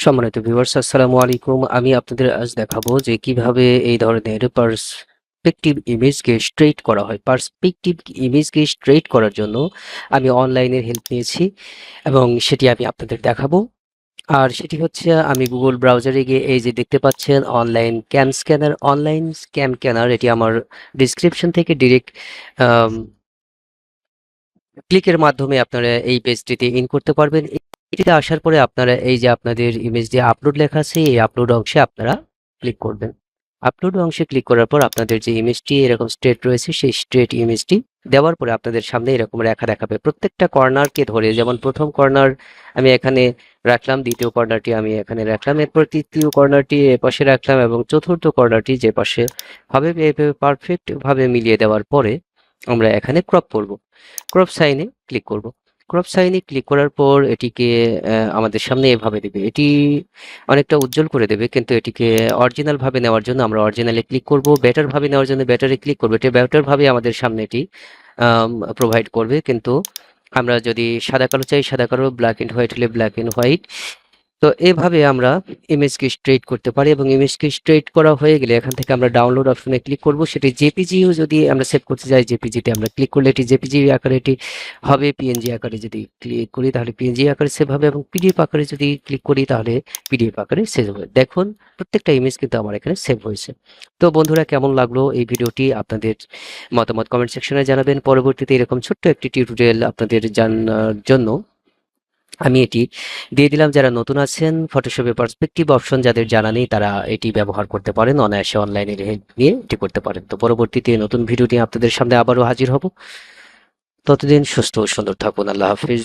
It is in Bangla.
সম্মানিত ভিউয়ার্স আসসালামু আলাইকুম। আমি আপনাদের আজ দেখাবো যে কীভাবে এই ধরনের পার্সপেক্টিভ ইমেজকে স্ট্রেইট করা হয়। পার্সপেক্টিভ ইমেজকে স্ট্রেইট করার জন্য আমি অনলাইনের হেল্প নিয়েছি এবং সেটি আমি আপনাদের দেখাবো। আর সেটি হচ্ছে, আমি গুগল ব্রাউজারে গিয়ে এই যে দেখতে পাচ্ছেন online cam scanner online cam scanner এটি আমার ডিসক্রিপশন থেকে ডিরেক্ট ক্লিকের মাধ্যমে আপনারা এই পেজটিতে ইন করতে পারবেন। এটিতে আসার পরে আপনারা এই যে আপনাদের ইমেজ দিয়ে আপলোড লেখা আছে, এই আপলোড অংশে আপনারা ক্লিক করবেন। আপলোড অংশে ক্লিক করার পর আপনাদের যে ইমেজটি এরকম স্ট্রেট রয়েছে, সেই স্ট্রেট ইমেজটি দেওয়ার পরে আপনাদের সামনে এরকম রেখা দেখাবে। প্রত্যেকটা কর্নারকে ধরে, যেমন প্রথম কর্নার আমি এখানে রাখলাম, দ্বিতীয় কর্নারটি আমি এখানে রাখলাম, এরপর তৃতীয় কর্নারটি এ পাশে রাখলাম এবং চতুর্থ কর্নারটি যে পাশে হবে এভাবে পারফেক্ট ভাবে মিলিয়ে দেওয়ার পরে আমরা এখানে ক্রপ করব। ক্রপ সাইনে ক্লিক করব। ক্রপ সাইনে ক্লিক করার পর এটিকে আমাদের সামনে এভাবে দেবে। এটি অনেকটা উজ্জ্বল করে দেবে, কিন্তু এটিকে অরিজিনাল ভাবে নেওয়ার জন্য আমরা অরিজিনালে ক্লিক করব। বেটার ভাবে নেওয়ার জন্য বেটারে ক্লিক করব। এটা বেটার ভাবে আমাদের সামনে এটি প্রোভাইড করবে। কিন্তু আমরা যদি সাদা কালো চাই, সাদা কালো ব্ল্যাক অ্যান্ড হোয়াইট হলে ব্ল্যাক অ্যান্ড হোয়াইট তো এভাবে আমরা ইমেজকে স্ট্রেট করতে পারি এবং ইমেজকে স্ট্রেট করা হয়ে গেলে এখান থেকে আমরা ডাউনলোড অপশনে ক্লিক করব। সেটি জেপিজিও যদি আমরা সেভ করতে চাই জেপিজিতে আমরা ক্লিক করলে এটি জেপিজি আকারে এটি হবে। পিএনজি আকারে যদি ক্লিক করি তাহলে পিএনজি আকারে সেভ হবে এবং পিডিএফ আকারে যদি ক্লিক করি তাহলে পিডিএফ আকারে সেভ হবে। দেখুন, প্রত্যেকটা ইমেজ কিন্তু আমার এখানে সেভ হয়েছে। তো বন্ধুরা, কেমন লাগল এই ভিডিওটি? আপনাদের মতামত কমেন্ট সেকশনে জানাবেন। পরবর্তীতে এরকম ছোট্ট একটি টিউটোরিয়াল আপনাদের জানার জন্য আমি এটি দিয়ে দিলাম। যারা নতুন আছেন ফটোশপে পার্সপেক্টিভ অপশন যাদের জানা নেই, তারা এটি ব্যবহার করতে পারেন, অনায়াসে অনলাইনে হেল্প নিয়ে এটি করতে পারেন। তো পরবর্তীতে নতুন ভিডিও নিয়ে আপনাদের সামনে আবারও হাজির হব। ততদিন সুস্থ ও সুন্দর থাকুন। আল্লাহ হাফিজ।